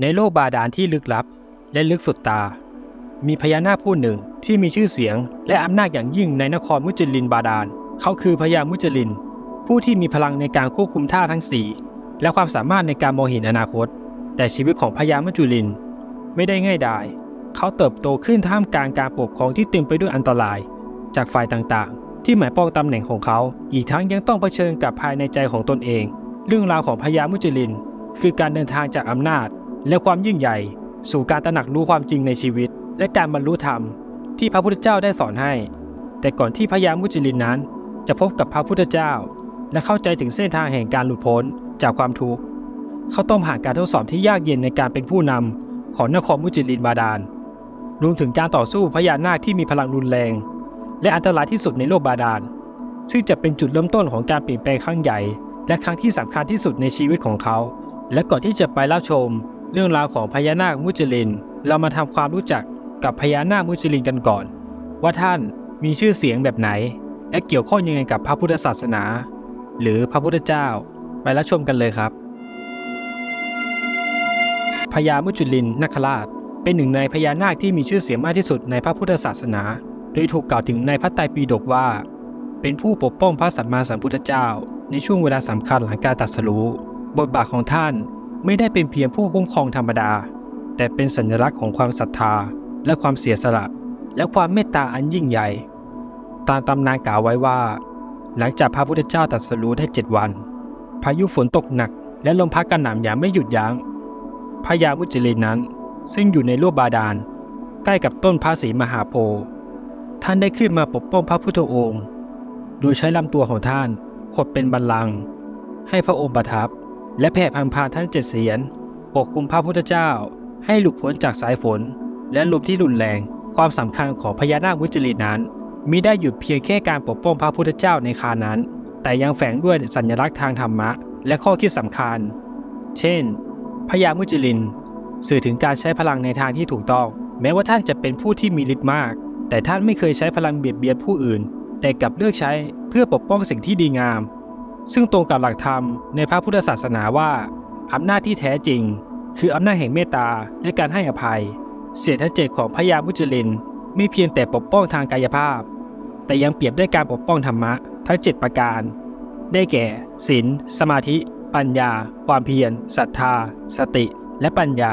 ในโลกบาดาลที่ลึกลับ และลึกสุดตา มีพญานาคผู้หนึ่งที่มีชื่อเสียง และอำนาจอย่างยิ่งในนครมุจลินบาดาล เขาคือพญามุจลิน ผู้ที่มีพลังในการควบคุมท่าทั้งสี่และความสามารถในการมองเห็นอนาคต แต่ชีวิตของพญามุจลิน ไม่ได้ง่ายดาย เขาเติบโตขึ้นท่ามกลางการปกครองที่เต็มไปด้วยอันตราย จากฝ่ายต่างๆ ที่หมายปองตำแหน่งของเขา อีกทั้งยังต้องเผชิญกับภายในใจของตนเอง เรื่องราวของพญามุจลิน คือการเดินทางจากอำนาจ และความยิ่งใหญ่ สู่การตระหนักรู้ความจริงในชีวิต และการบรรลุธรรมที่พระพุทธเจ้าได้สอนให้ แต่ก่อนที่พญามุจลินนั้น จะพบกับพระพุทธเจ้า และเข้าใจถึงเส้นทางแห่งการหลุดพ้นจากความทุกข์เขาต้องผ่านการทดสอบที่ยากเย็นในการเป็นผู้นำของนครมุจลินบาดาลรวมถึงการต่อสู้พญานาคที่มีพลังรุนแรง และอันตรายที่สุดในโลกบาดาล ซึ่งจะเป็นจุดเริ่มต้นของการเปลี่ยนแปลงครั้งใหญ่ และครั้งที่สำคัญที่สุดในชีวิตของเขา และก่อนที่จะไปรับชม เรื่องราวของพญานาคมุจลิน เรามาทำความรู้จักกับพญานาคมุจลินกันก่อน ว่าท่านมีชื่อเสียงแบบไหน และเกี่ยวข้องยังไงกับพระพุทธศาสนา หรือพระพุทธเจ้าไปรับชมกันเลยครับพญามุจลินนคราช เป็นหนึ่งในพญานาคที่มีชื่อเสียงมากที่สุดในพระพุทธศาสนา โดยถูกกล่าวถึงในพระไตรปิฎกว่า เป็นผู้ปกป้องพระสัมมาสัมพุทธเจ้า ในช่วงเวลาสำคัญหลังการตรัสรู้ บทบาทของท่าน ไม่ได้เป็นเพียงผู้คุ้มครองธรรมดา แต่เป็นสัญลักษณ์ของความศรัทธา และความเสียสละ และความเมตตาอันยิ่งใหญ่ ตามตำนานกล่าวไว้ว่า หลังจากพระพุทธเจ้าตรัสรู้ได้เจ็ดวัน พายุฝนตกหนัก และลมพัดกระหน่ำอย่างไม่หยุดยัง้งพญามุจลินนั้น ซึ่งอยู่ในโลกบาดาล ใกล้กับต้นพระศรีมหาโพธิ์ท่านได้ขึ้นมาปกป้องพระพุทธองค์ โดยใช้ลำตัวของท่านขดเป็นบัลลังก์ให้พระองค์ประทับ และแผ่พังพานท่านเจ็ดเสียนปกคุมพระพุทธเจ้า ให้หลุดพ้นจากสายฝน และลมที่รุนแรง ความสำคัญของพญานาคมุจลินนั้นมิได้หยุดเพียงแค่การปกป้องพระพุทธเจ้าในคานั้น แต่ยังแฝงด้วยสัญลักษณ์ทางธรรมะ และข้อคิดสำคัญ เช่น พญามุจลิน สื่อถึงการใช้พลังในทางที่ถูกต้อง แม้ว่าท่านจะเป็นผู้ที่มีฤทธิ์มาก แต่ท่านไม่เคยใช้พลังเบียดเบียนผู้อื่น แต่กลับเลือกใช้เพื่อปกป้องสิ่งที่ดีงาม ซึ่งตรงกับหลักธรรมในพระพุทธศาสนาว่าอำนาจที่แท้จริง คืออำนาจแห่งเมตตาและการให้อภัย เสียทเจตของพญามุจลินไม่เพียงแต่ปกป้องทางกายภาพ แต่ยังเปรียบด้วยการปกป้องธรรมะทั้งเจ็ดประการ ได้แก่ศีลสมาธิ ปัญญา ความเพียรศรัทธา สติ และปัญญา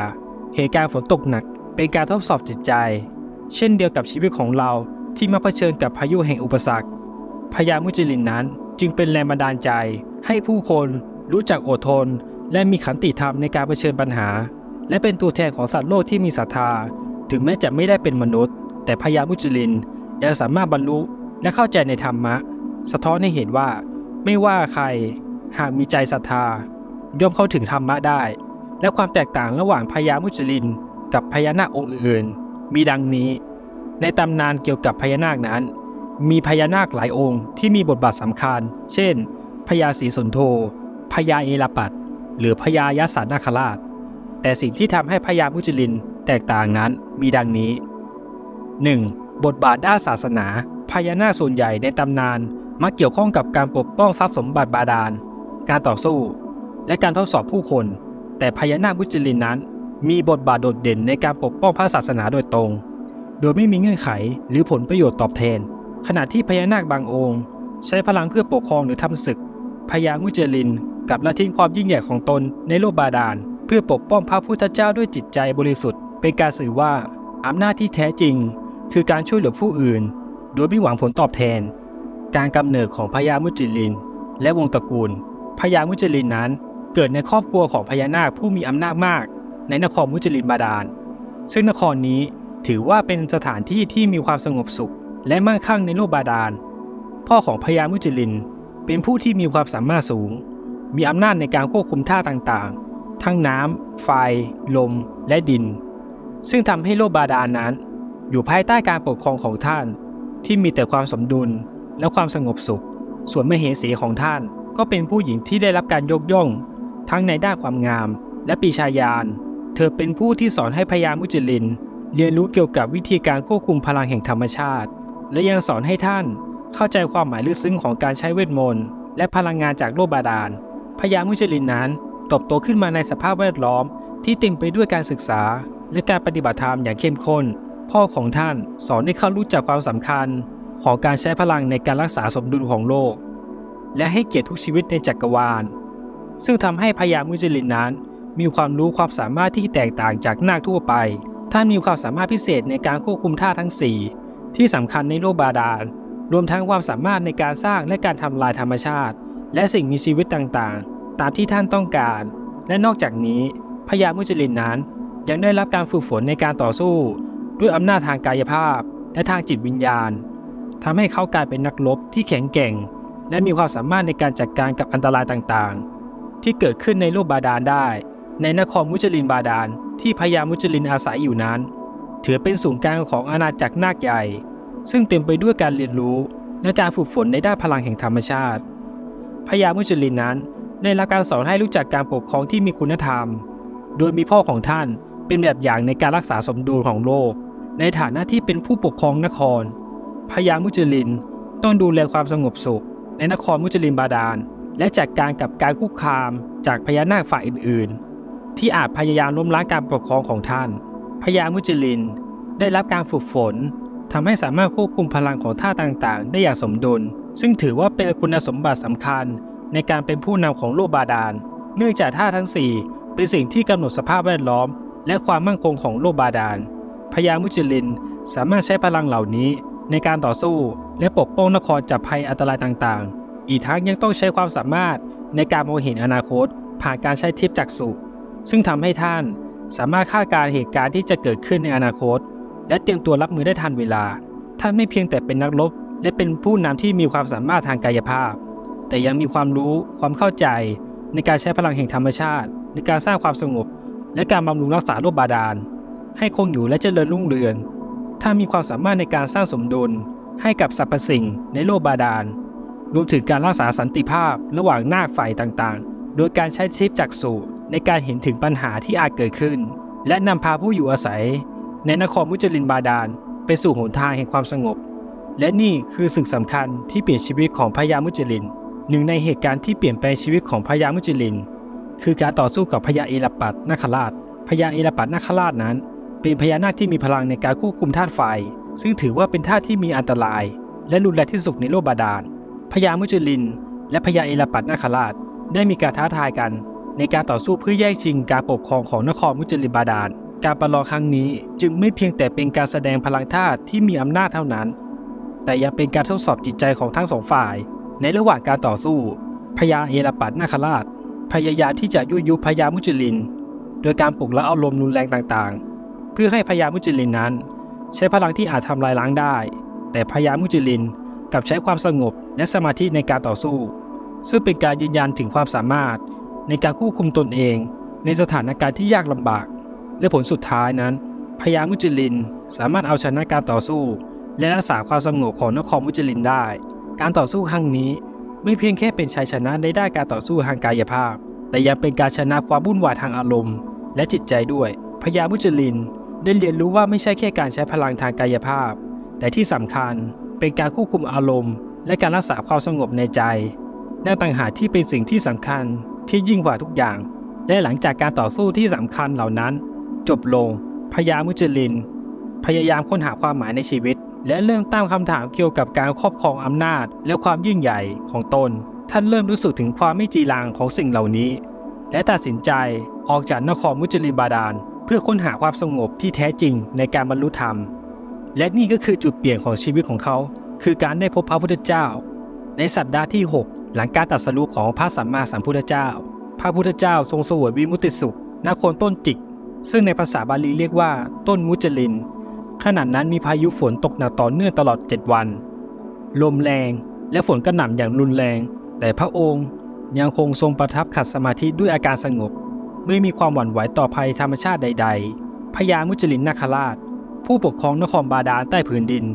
เหตุการณ์ฝนตกหนัก เป็นการทดสอบจิตใจ เช่นเดียวกับชีวิตของเราที่มาเผชิญกับพายุแห่งอุปสรรคพญามุจลินนั้น จึงเป็นแรงบันดาลใจ ให้ผู้คนรู้จักอดทน และมีขันติธรรมในการเผชิญปัญหา และเป็นตัวแทนของสัตว์โลกที่มีศรัทธา ถึงแม้จะไม่ได้เป็นมนุษย์ แต่พญามุจลินยังสามารถบรรลุและเข้าใจในธรรมะ สะท้อนให้เห็นว่า ไม่ว่าใครหากมีใจศรัทธา ย่อมเข้าถึงธรรมะได้ และความแตกต่างระหว่างพญามุจลิน กับพญานาคองค์อื่นๆมีดังนี้ ในตำนานเกี่ยวกับพญานาคนั้น มีพญานาคหลายองค์ที่มีบทบาทสำคัญ เช่น พญาศรีสนโธพญาเอราปัตหรือพญายศานาคราช แต่สิ่งที่ทำให้พญามุจลินแตกต่างนั้นมีดังนี้ 1. บทบาทด้านศาสนา พญานาคส่วนใหญ่ในตำนานมักเกี่ยวข้องกับการปกป้องทรัพย์สมบัติบาดาล การต่อสู้ และการทดสอบผู้คน แต่พญานาคมุจลินนั้น มีบทบาทโดดเด่นในการปกป้องพระศาสนาโดยตรง โดยไม่มีเงื่อนไขหรือผลประโยชน์ตอบแทน ขณะที่พญานาคบางองค์ ใช้พลังเพื่อปกครองหรือทำศึก พญามุจลินกับละทิ้งความยิ่งใหญ่ของตนในโลกบาดาล เพื่อปกป้องพระพุทธเจ้าด้วยจิตใจบริสุทธิ์ เป็นการสื่อว่าอำนาจที่แท้จริง คือการช่วยเหลือผู้อื่น โดยไม่หวังผลตอบแทน การกำเนิดของพญามุจลิน และวงตระกูลพญามุจลินนั้น เกิดในครอบครัวของพญานาคผู้มีอำนาจมาก ในนครมุจลินบาดาล ซึ่งนครนี้ถือว่าเป็นสถานที่ที่มีความสงบสุข และมั่งคั่งในโลกบาดาล พ่อของพญามุจลิน เป็นผู้ที่มีความสามารถสูง มีอำนาจในการควบคุมท่าต่างๆ ทั้งน้ำ ไฟ ลม และดิน ซึ่งทำให้โลกบาดาลนั้น อยู่ภายใต้การปกครองของท่าน ที่มีแต่ความสมดุลและความสงบสุข ส่วนมเหสีของท่านก็เป็นผู้หญิงที่ได้รับการยกย่อง ทั้งในด้านความงาม และปีชาญาณเธอเป็นผู้ที่สอนให้พญามุจลิน เรียนรู้เกี่ยวกับวิธีการควบคุมพลังแห่งธรรมชาติ และยังสอนให้ท่านเข้าใจความหมายลึกซึ้งของการใช้เวทมนต์และพลังงานจากโลกบาดาล พญามุจลินนั้นตบโตขึ้นมาในสภาพแวดล้อม ที่เต็มไปด้วยการศึกษา และการปฏิบัติธรรมอย่างเข้มข้น พ่อของท่านสอนให้เขารู้จักความสำคัญ ของการใช้พลังในการรักษาสมดุลของโลก และให้เกียรติทุกชีวิตในจักรวาล ซึ่งทำให้พญามุจลินนั้น มีความรู้ความสามารถที่แตกต่างจากนาคทั่วไป ท่านมีความสามารถพิเศษในการควบคุมท่าทั้ง4 ที่สำคัญในโลกบาดาล รวมทั้งความสามารถในการสร้างและการทำลายธรรมชาติ และสิ่งมีชีวิตต่างๆ ตามที่ท่านต้องการ และนอกจากนี้พญามุจลินนั้น ยังได้รับการฝึกฝนในการต่อสู้ ด้วยอำนาจทางกายภาพ และทางจิตวิญญาณทำให้เขากลายเป็นนักรบที่แข็งแกร่ง และมีความสามารถในการจัดการกับอันตรายต่างๆ ที่เกิดขึ้นในโลกบาดาลได้ ในนครมุจลินบาดาลที่พญามุจลินอาศัยอยู่นั้น ถือเป็นศูนย์กลางของอาณาจักรนาคใหญ่ ซึ่งเต็มไปด้วยการเรียนรู้และการฝึกฝนในด้านพลังแห่งธรรมชาติพญามุจลินนั้นได้รับการสอนให้รู้จักการปกครองที่มีคุณธรรม โดยมีพ่อของท่านเป็นแบบอย่างในการรักษาสมดุลของโลก ในฐานะที่เป็นผู้ปกครองนครพญามุจลินต้องดูแลความสงบสุข ในนครมุจลินบาดาล และจัดการกับการคุกคามจากพญานาคฝ่ายอื่น ๆ ที่อาจพยายามล้มล้างการปกครองของท่าน พญามุจลิน ได้รับการฝึกฝนทำให้สามารถควบคุมพลังของท่าต่างๆ ได้อย่างสมดุล ซึ่งถือว่าเป็นคุณสมบัติสำคัญในการเป็นผู้นำของโลกบาดาล เนื่องจากท่าทั้ง 4 เป็นสิ่งที่กำหนดสภาพแวดล้อม และความมั่นคงของโลกบาดาลพญามุจลินสามารถใช้พลังเหล่านี้ในการต่อสู้และปกป้องนครจากภัยอันตรายต่างๆ อีกทั้งยังต้องใช้ความสามารถในการมองเห็นอนาคต ผ่านการใช้ทิพจักษุ ซึ่งทำให้ท่าน สามารถคาดการณ์เหตุการณ์ที่จะเกิดขึ้นในอนาคต และเตรียมตัวรับมือได้ทันเวลา ท่านไม่เพียงแต่เป็นนักรบและเป็นผู้นำที่มีความสามารถทางกายภาพ แต่ยังมีความรู้ความเข้าใจ ในการใช้พลังแห่งธรรมชาติ ในการสร้างความสงบ และการบำรุงรักษาโลกบาดาล ให้คงอยู่และเจริญรุ่งเรืองท่านมีความสามารถในการสร้างสมดุล ให้กับสรรพสิ่งในโลกบาดาล รวมถึงการรักษาสันติภาพระหว่างนาคฝ่ายต่างๆ โดยการใช้ทิพจักษุ ในการเห็นถึงปัญหาที่อาจเกิดขึ้น และนำพาผู้อยู่อาศัย ในนครมุจลินบาดาลไปสู่หนทางแห่งความสงบ และนี่คือสิ่งสำคัญที่เปลี่ยนชีวิตของพญามุจลิน หนึ่งในเหตุการณ์ที่เปลี่ยนแปลงชีวิตของพญามุจลิน คือการต่อสู้กับพญาเอราปัตนาคราชพญาเอราปัตนาคราชนั้น เป็นพญานาคที่มีพลังในการควบคุมธาตุไฟ ซึ่งถือว่าเป็นธาตุที่มีอันตราย และรุนแรงที่สุดในโลกบาดาลพญามุจลิน และพญาเอราปัตนาคราชได้มีการท้าทายกัน ในการต่อสู้เพื่อแย่งชิงการปกครองของนครมุจลินบาดาลการประลองครั้งนี้จึงไม่เพียงแต่เป็นการแสดงพลังธาตุที่มีอำนาจเท่านั้น แต่ยังเป็นการทดสอบจิตใจของทั้งสองฝ่าย ในระหว่างการต่อสู้พญาเอราปัตนาคราช พยายามที่จะยุยยุพญามุจลิน โดยการปลุกและอารมณ์รุนแรงต่างๆ เพื่อให้พญามุจลินนั้น ใช้พลังที่อาจทำลายล้างได้ แต่พญามุจลินกลับใช้ความสงบและสมาธิในการต่อสู้ ซึ่งเป็นการยืนยันถึงความสามารถ ในการควบคุมตนเอง ในสถานการณ์ที่ยากลำบาก และผลสุดท้ายนั้นพญามุจลินสามารถเอาชนะการต่อสู้ และรักษาความสงบของนครมุจลินได้ การต่อสู้ครั้งนี้ไม่เพียงแค่เป็นชัยชนะในด้านการต่อสู้ทางกายภาพ แต่ยังเป็นการชนะความวุ่นวายทางอารมณ์ และจิตใจด้วยพญามุจลินได้เรียนรู้ว่าไม่ใช่แค่การใช้พลังทางกายภาพ แต่ที่สำคัญเป็นการควบคุมอารมณ์ และการรักษาความสงบในใจนั่นต่างหากที่เป็นสิ่งที่สำคัญ ที่ยิ่งกว่าทุกอย่าง และหลังจากการต่อสู้ที่สำคัญเหล่านั้น จบลงพญามุจลิน พยายามค้นหาความหมายในชีวิต และเริ่มตั้งคำถามเกี่ยวกับการครอบครองอำนาจ และความยิ่งใหญ่ของตน ท่านเริ่มรู้สึกถึงความไม่จีรังของสิ่งเหล่านี้ และตัดสินใจออกจากนครมุจลินบาดาล เพื่อค้นหาความสงบที่แท้จริงในการบรรลุธรรม และนี่ก็คือจุดเปลี่ยนของชีวิตของเขา คือการได้พบพระพุทธเจ้า ในสัปดาห์ที่ 6 หลังการตรัสรู้ของพระสัมมาสัมพุทธเจ้า พระพุทธเจ้าทรงสวยวิมุตติสุขณโคนต้นจิก ซึ่งในภาษาบาลีเรียกว่า ต้นมุจลิน ขณะนั้นมีพายุฝนตกหนักต่อเนื่องตลอด 7 วัน ลมแรงและฝนกระหน่ำอย่างรุนแรง แต่พระองค์ยังคงทรงประทับขัดสมาธิด้วยอาการสงบ ไม่มีความหวั่นไหวต่อภัยธรรมชาติใด ๆ พญามุจลินนาคราช ผู้ปกครองนครบาดาลใต้ผืนดิน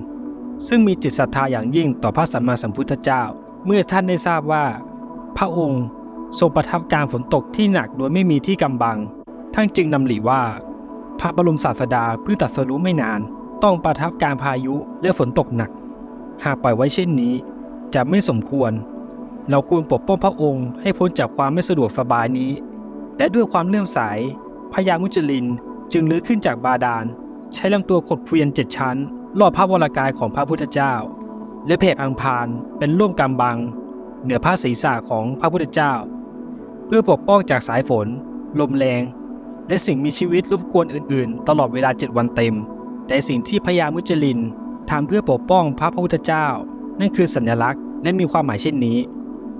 ซึ่งมีจิตศรัทธาอย่างยิ่งต่อพระสัมมาสัมพุทธเจ้า เมื่อท่านได้ทราบว่า พระองค์ทรงประทับการฝนตกที่หนักโดยไม่มีที่กำบัง ท่านจึงนำหลีว่า พระบรมศาสดาเพิ่งตรัสรู้ไม่นาน ต้องประทับการพายุและฝนตกหนัก หากปล่อยไว้เช่นนี้ จะไม่สมควร เราควรปกป้องพระองค์ให้พ้นจากความไม่สะดวกสบายนี้ และด้วยความเลื่อมใสพญามุจลินจึงลื้อขึ้นจากบาดาล ใช้ลำตัวขดเกวียนเจ็ดชั้นรอบพระวรากายของพระพุทธเจ้า และแผ่พังพานเป็นร่วมกำบัง เหนือพระศีรษะของพระพุทธเจ้า เพื่อปกป้องจากสายฝน ลมแรง และสิ่งมีชีวิตรบกวนอื่นๆ ตลอดเวลาเจ็ดวันเต็ม แต่สิ่งที่พญามุจลินทำเพื่อปกป้องพระพุทธเจ้า นั่นคือสัญลักษณ์และมีความหมายเช่นนี้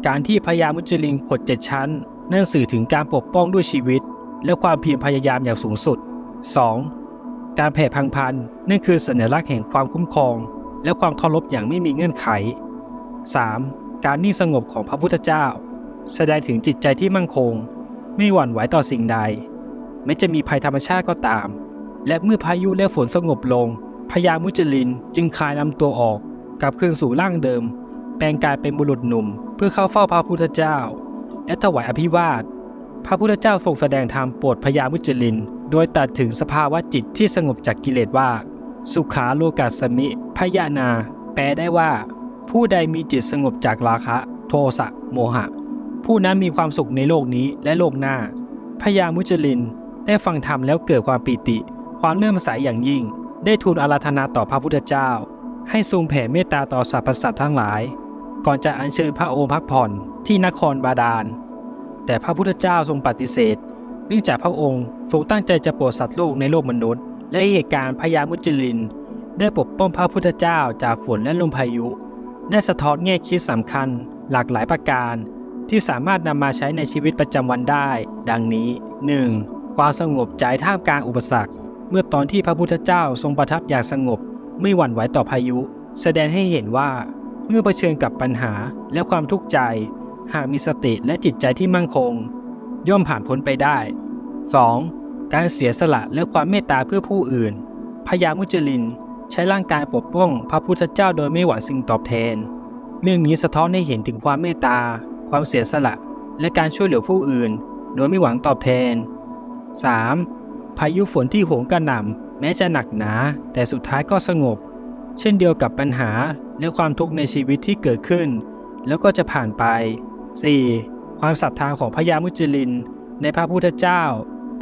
การที่พญามุจลินขดเจ็ดชั้น นั่นสื่อถึงการปกป้องด้วยชีวิต และความเพียรพยายามอย่างสูงสุด 2. การแผ่พังพันนั่นคือสัญลักษณ์แห่งความคุ้มครอง และความเคารพอย่างไม่มีเงื่อนไข 3. การนิ่งสงบของพระพุทธเจ้า แสดงถึงจิตใจที่มั่นคง ไม่หวั่นไหวต่อสิ่งใดแม้จะมีภัยธรรมชาติก็ตาม และเมื่อพายุและฝนสงบลงพญามุจลินจึงคลายลำตัวออกกลับคืนสู่ร่างเดิม แปลงกายเป็นบุรุษหนุ่ม เพื่อเข้าเฝ้าพระพุทธเจ้า และถวายอภิวาท พระพุทธเจ้าทรงแสดงธรรมโปรดพญามุจลิน โดยตัดถึงสภาวะจิตที่สงบจากกิเลสว่า สุขาโลกัสมิ ยานา แปลได้ว่า ผู้ใดมีจิตสงบจากราคะ โทสะโมหะ ผู้นั้นมีความสุขในโลกนี้และโลกหน้า พญามุจลินได้ฟังธรรมแล้วเกิดความปีติ ความเลื่อมใสอย่างยิ่ง ได้ทูลอาราธนาต่อพระพุทธเจ้า ให้ทรงแผ่เมตตาต่อสรรพสัตว์ทั้งหลาย ก่อนจะอัญเชิญพระโอษฐ์พักผ่อนที่นครบาดาล แต่พระพุทธเจ้าทรงปฏิเสธเนื่องจากพระองค์ทรงตั้งใจจะโปรดสัตว์โลกในโลกมนุษย์ และเหตุการณ์พญามุจลิน ได้ปกป้องพระพุทธเจ้าจากฝนและลมพายุ ได้สะท้อนแง่คิดสำคัญ หลากหลายประการ ที่สามารถนำมาใช้ในชีวิตประจำวันได้ ดังนี้ 1. ความสงบใจท่ามกลางอุปสรรค เมื่อตอนที่พระพุทธเจ้าทรงประทับอย่างสงบ ไม่หวั่นไหวต่อพายุ แสดงให้เห็นว่า เมื่อเผชิญกับปัญหาและความทุกข์ใจ หากมีสติและจิตใจที่มั่นคง ย่อมผ่านพ้นไปได้ 2. การเสียสละและความเมตตาเพื่อผู้อื่นพญามุจลิน ใช้ร่างกายปกป้องพระพุทธเจ้าโดยไม่หวังสิ่งตอบแทน เรื่องนี้สะท้อนให้เห็นถึงความเมตตา ความเสียสละ และการช่วยเหลือผู้อื่น โดยไม่หวังตอบแทน 3. พายุฝนที่โหมกระหน่ำแม้จะหนักหนา แต่สุดท้ายก็สงบ เช่นเดียวกับปัญหาและความทุกข์ในชีวิตที่เกิดขึ้น แล้วก็จะผ่านไป 4. ความศรัทธาของพญามุจลิน ในพระพุทธเจ้า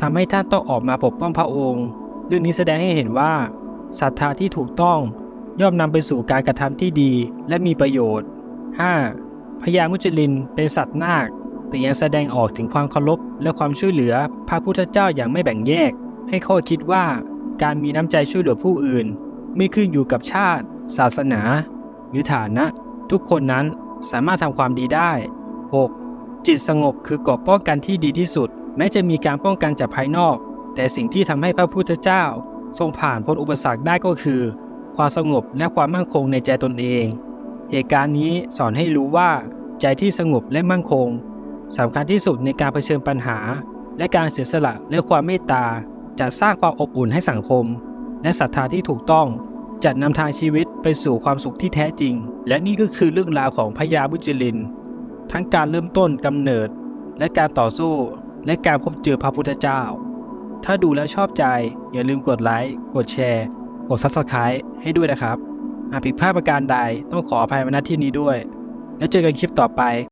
ทำให้ท่านต้องออกมาปกป้องพระองค์ เรื่องนี้แสดงให้เห็นว่า ศรัทธาที่ถูกต้องย่อมนำไปสู่การกระทำที่ดีและมีประโยชน์ 5. พญามุจลินเป็นสัตว์นาค แต่ยังแสดงออกถึงความเคารพและความช่วยเหลือพระพุทธเจ้าอย่างไม่แบ่งแยก ให้ข้อคิดว่าการมีน้ำใจช่วยเหลือผู้อื่น ไม่ขึ้นอยู่กับชาติ ศาสนา หรือฐานะ ทุกคนนั้นสามารถทำความดีได้ 6. จิตสงบคือเกราะป้องกันที่ดีที่สุด แม้จะมีการป้องกันจากภายนอก แต่สิ่งที่ทำให้พระพุทธเจ้า ทรงผ่านพ้นอุปสรรคได้ก็คือ ความสงบและความมั่นคงในใจตนเอง เหตุการณ์นี้สอนให้รู้ว่า ใจที่สงบและมั่นคงสำคัญที่สุดในการเผชิญปัญหา และการเสียสละและความเมตตาจะสร้างความอบอุ่นให้สังคม และศรัทธาที่ถูกต้องจะนำทางชีวิตไปสู่ความสุขที่แท้จริง และนี่ก็คือเรื่องราวของพญาบุจลิน ทั้งการเริ่มต้นกำเนิด และการต่อสู้ และการพบเจอพระพุทธเจ้า ถ้าดูแล้วชอบใจ อย่าลืมกดไลค์ กดแชร์ กด Subscribe ให้ด้วยนะครับ หากผิดพลาดประการใดต้องขออภัยมาณที่นี้ด้วย แล้วเจอกันคลิปต่อไป